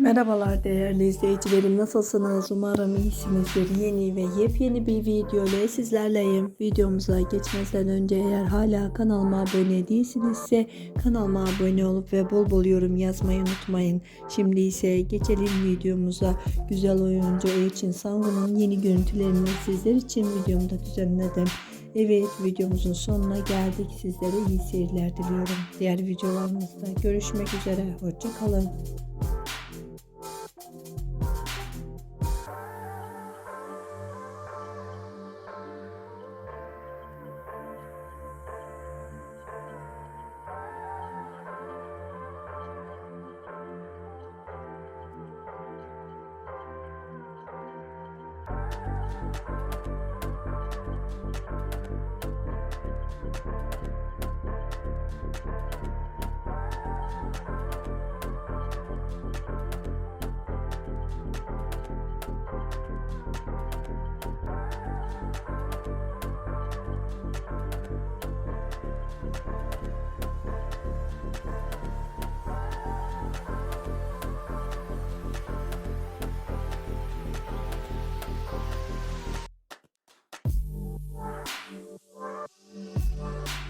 Merhabalar değerli izleyicilerim nasılsınız? Umarım iyisinizdir. Yeni ve yepyeni bir video ile sizlerleyim. Videomuza geçmeden önce eğer hala kanalıma abone değilsinizse kanalıma abone olup ve bol bol yorum yazmayı unutmayın. Şimdi ise geçelim videomuza. Güzel oyuncu Elçin Sangun'un yeni görüntülerini sizler için videomda düzenledim. Evet videomuzun sonuna geldik. Sizlere iyi seyirler diliyorum. Diğer videolarımızda görüşmek üzere. Hoşça